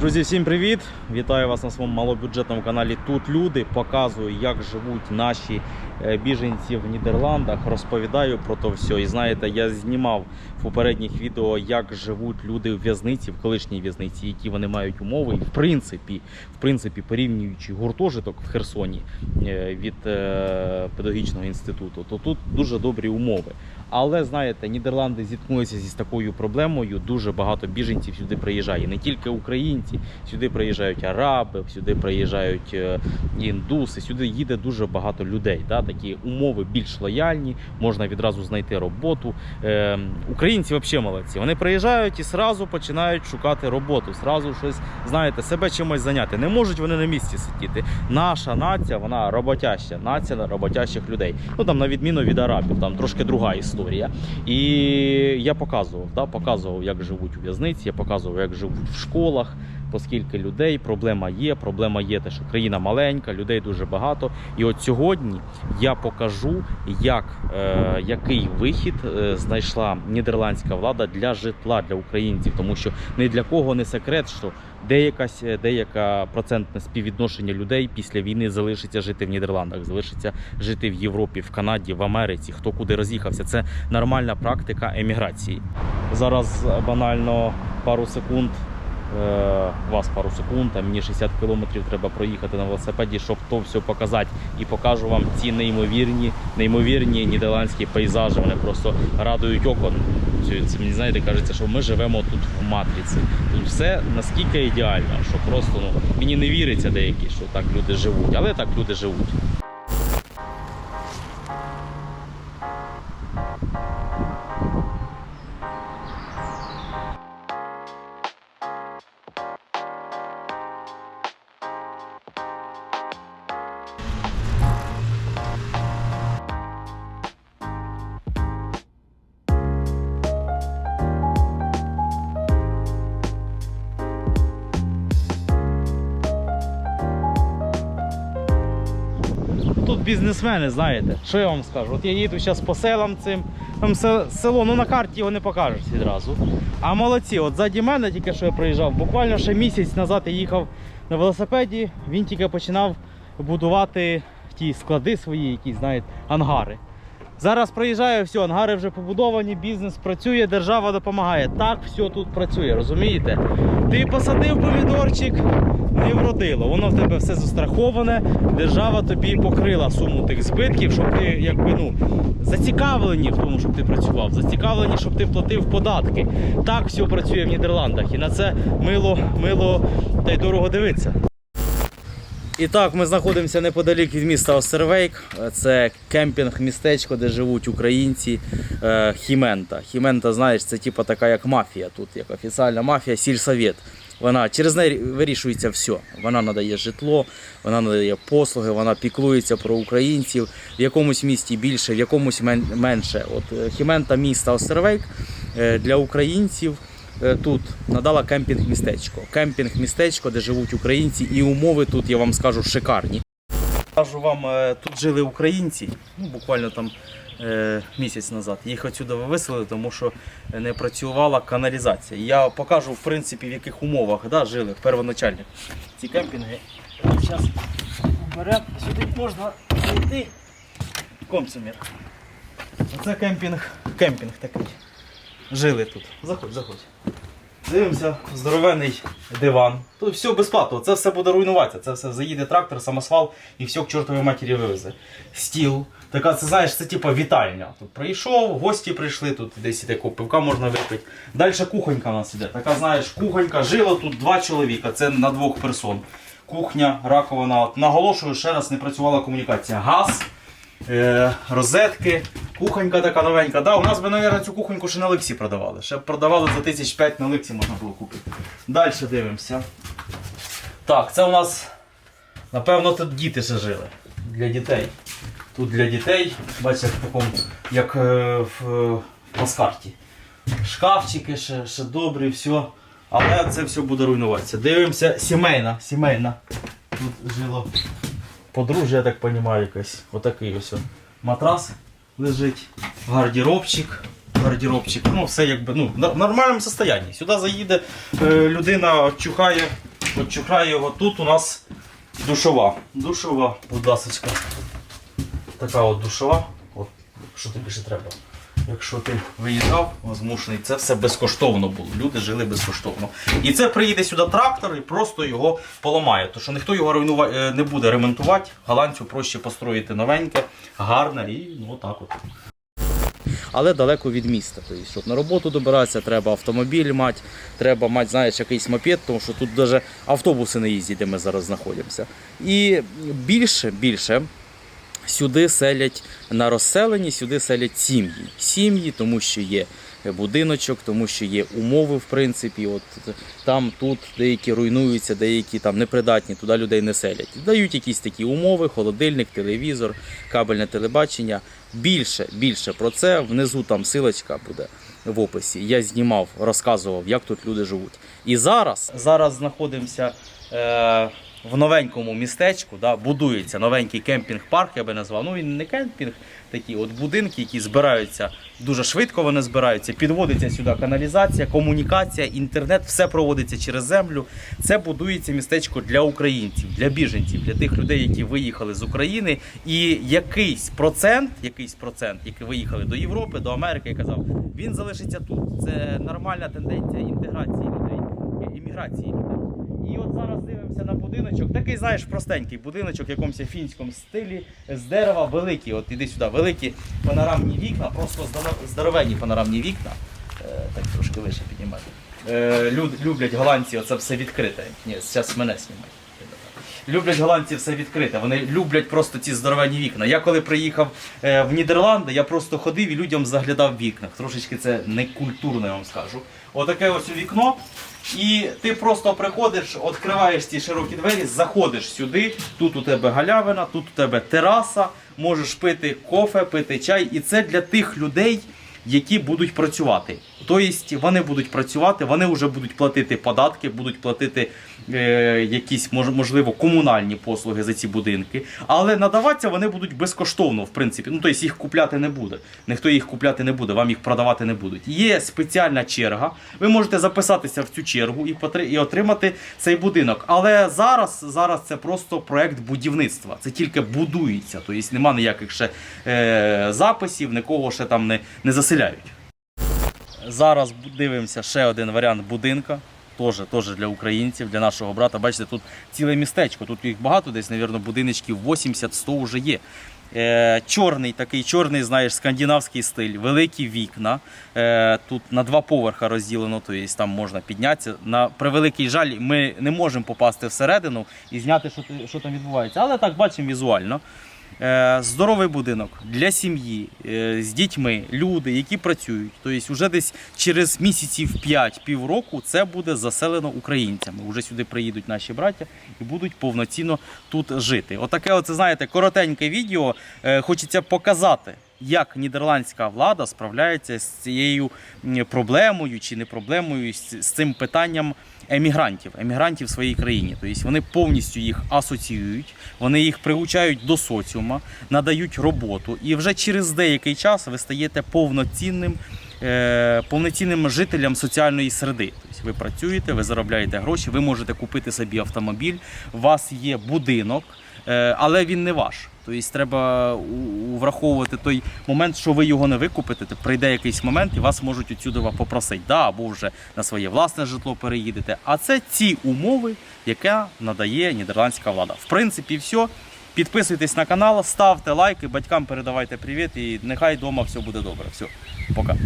Друзі, всім привіт! Вітаю вас на своєму малобюджетному каналі Тут люди. Показую, як живуть наші е, біженці в Нідерландах. Розповідаю про то все. І знаєте, я знімав в попередніх відео, як живуть люди в в'язниці, в колишній в'язниці, які вони мають умови. І в принципі, в принципі, порівнюючи гуртожиток в Херсоні е, від е, педагогічного інституту, то тут дуже добрі умови. Але знаєте, Нідерланди зіткнулися зі такою проблемою. Дуже багато біженців сюди приїжджає. Не тільки українці, сюди приїжджають араби, сюди приїжджають е, індуси. Сюди їде дуже багато людей. Да? Такі умови більш лояльні, можна відразу знайти роботу. Е, українці взагалі молодці. Вони приїжджають і сразу починають шукати роботу. Сразу щось знаєте, себе чимось зайняти. Не можуть вони на місці сидіти. Наша нація, вона роботяща, нація роботящих людей. Ну там на відміну від арабів, там трошки друга історія. І я показував, да, показував, як живуть у в'язниці, я показував, як живуть в школах. Оскільки людей проблема є. Проблема є те, що країна маленька, людей дуже багато. І от сьогодні я покажу, як, е, який вихід е, знайшла нідерландська влада для житла для українців, тому що ні для кого не секрет, що деякась деяка процентне співвідношення людей після війни залишиться жити в Нідерландах, залишиться жити в Європі, в Канаді, в Америці. Хто куди роз'їхався. Це нормальна практика еміграції. Зараз банально пару секунд. Е, Вас пару секунд, а мені 60 кілометрів треба проїхати на велосипеді, щоб то все показати. І покажу вам ці неймовірні, неймовірні нідерландські пейзажі. Вони просто радують око. Це, це мені знаєте, кажеться, що ми живемо тут в матриці. Тут все наскільки ідеально, що просто ну мені не віриться деякі, що так люди живуть, але так люди живуть. Бізнесмени, знаєте, що я вам скажу? От я їду зараз по селам цим. Там село, ну на карті його не покажеш відразу. А молодці, от ззаді мене тільки що я приїжджав. Буквально ще місяць назад я їхав на велосипеді, він тільки починав будувати ті склади свої, якісь, знаєте, ангари. Зараз приїжджаю, все, ангари вже побудовані, бізнес працює, держава допомагає. Так все тут працює, розумієте? Ти посадив помідорчик, не вродило. Воно в тебе все застраховане. Держава тобі покрила суму тих збитків, щоб ти якби ну зацікавлені в тому, щоб ти працював, зацікавлені, щоб ти платив податки. Так все працює в Нідерландах, і на це мило, мило та й дорого дивитися. І так, ми знаходимося неподалік від міста Остервейк. Це кемпінг-містечко, де живуть українці. е, Хімента. Хімента, знаєш, це типу така як мафія. Тут як офіційна мафія, сільсовєт. Вона через неї вирішується все. Вона надає житло, вона надає послуги, вона піклується про українців. В якомусь місті більше, в якомусь менше. От е, Хімента міста Остервейк е, для українців е, тут надала кемпінг-містечко. Кемпінг-містечко, де живуть українці, і умови тут, я вам скажу, шикарні. Кажу вам, тут жили українці, ну буквально там місяць назад. Їх отсюди виселили, тому що не працювала каналізація. Я покажу, в принципі, в яких умовах да, жили первоначальні ці кемпінги. Зараз беремо, сюди можна зайти. Комсомір. Оце кемпінг, кемпінг такий. Жили тут. Заходь, заходь. Дивимося, здоровенний диван. Тут все безплатно, це все буде руйнуватися. Це все заїде трактор, самосвал і все к чортовій матері вивезе. Стіл. Така, це знаєш, це типа вітальня. Тут прийшов, гості прийшли, тут десь такого пивка можна випити. Далі кухонька у нас іде. Така, знаєш, кухонька, жило тут два чоловіка, це на двох персон. Кухня, раковина. Наголошую, ще раз не працювала комунікація. Газ, розетки, кухонька така новенька. Да, у нас би, мабуть, цю кухоньку ще на Лексі продавали. Ще б продавали за тисяч п'ять на Лексі можна було купити. Далі дивимося. Так, це у нас, напевно, тут діти ще жили. Для дітей. Тут для дітей, бачите, в такому, як е, в е, плацкарті. Шкафчики ще, ще добрі, все. Але це все буде руйнуватися. Дивимося, сімейна, сімейна. Тут жило подружжя, я так розумію, якесь. Отакий ось матрас лежить, гардеробчик. Гардеробчик, ну все якби ну, в нормальному стані. Сюди заїде е, людина, чухає Обчухраю його. Тут у нас душова. Душова, будь ласка. Така от душова. От, що тобі ще треба? Якщо ти виїжджав, змушений, це все безкоштовно було. Люди жили безкоштовно. І це приїде сюди трактор і просто його поламає. Тому що ніхто його руйнува... е, не буде ремонтувати. Голландцю проще построїти новеньке, гарне і ну отак от. Але далеко від міста. Тобто, щоб на роботу добиратися, треба автомобіль мати, треба мати, знаєш, якийсь мопед, тому що тут навіть автобуси не їздять, де ми зараз знаходимося. І більше, більше сюди селять на розселенні, сюди селять сім'ї. Сім'ї, тому що є будиночок, тому що є умови, в принципі. От там, тут деякі руйнуються, деякі там непридатні, туди людей не селять. Дають якісь такі умови: холодильник, телевізор, кабельне телебачення. Більше, більше про це внизу там силочка буде в описі. Я знімав, розказував, як тут люди живуть. І зараз, зараз знаходимося. Е- в новенькому містечку да, будується новенький кемпінг-парк, я би назвав. Ну він не кемпінг, такі от будинки, які збираються дуже швидко. Вони збираються. Підводиться сюди каналізація, комунікація, інтернет, все проводиться через землю. Це будується містечко для українців, для біженців, для тих людей, які виїхали з України. І якийсь процент, якийсь процент, які виїхали до Європи, до Америки, я казав, він залишиться тут. Це нормальна тенденція інтеграції людей, імміграції людей. І от зараз дивимося на будиночок. Такий, знаєш, простенький будиночок в якомусь фінському стилі з дерева, великі. От іди сюди, великі панорамні вікна, просто здоровенні панорамні вікна. Е, так трошки вище піднімати. Е, люблять голландці оце все відкрите. Ні, зараз мене знімай. Люблять голландці все відкрите. Вони люблять просто ці здоровенні вікна. Я коли приїхав е, в Нідерланди, я просто ходив і людям заглядав в вікнах. Трошечки це не культурно, я вам скажу. Отаке ось вікно. І ти просто приходиш, відкриваєш ці широкі двері, заходиш сюди. Тут у тебе галявина, тут у тебе тераса, можеш пити кофе, пити чай. І це для тих людей, які будуть працювати. Тобто вони будуть працювати, вони вже будуть платити податки, будуть платити е, якісь можливо комунальні послуги за ці будинки. Але надаватися вони будуть безкоштовно, в принципі. Ну тобто їх купляти не буде. Ніхто їх купляти не буде, вам їх продавати не будуть. Є спеціальна черга. Ви можете записатися в цю чергу і і отримати цей будинок. Але зараз, зараз це просто проект будівництва. Це тільки будується. Тобто нема ніяких ще е, записів, нікого ще там не, не заселяють. Зараз дивимося ще один варіант будинка. Теж, теж для українців, для нашого брата. Бачите, тут ціле містечко. Тут їх багато, десь, мабуть, будиночків 80-100 вже є. Е, чорний, такий чорний, знаєш, скандинавський стиль, великі вікна. Е, тут на два поверха розділено, тобто там можна піднятися. На превеликий жаль, ми не можемо попасти всередину і зняти, що, що там відбувається. Але так бачимо візуально. Е, здоровий будинок для сім'ї е, з дітьми, люди, які працюють. Тобто, вже десь через місяців 5 півроку це буде заселено українцями. Уже сюди приїдуть наші браття і будуть повноцінно тут жити. Отаке, оце знаєте, коротеньке відео. Е, Хочеться показати. Як нідерландська влада справляється з цією проблемою чи не проблемою, з цим питанням емігрантів, емігрантів в своїй країні. Тобто вони повністю їх асоціюють, вони їх приучають до соціума, надають роботу, і вже через деякий час ви стаєте повноцінним, е, повноцінним жителем соціальної середи. Тобто ви працюєте, ви заробляєте гроші, ви можете купити собі автомобіль, у вас є будинок, але він не ваш. Тобто треба враховувати той момент, що ви його не викупите, то прийде якийсь момент і вас можуть отсюди попросити, да, або вже на своє власне житло переїдете. А це ці умови, яка надає нідерландська влада. В принципі, все. Підписуйтесь на канал, ставте лайки, батькам передавайте привіт і нехай вдома все буде добре. Все, пока.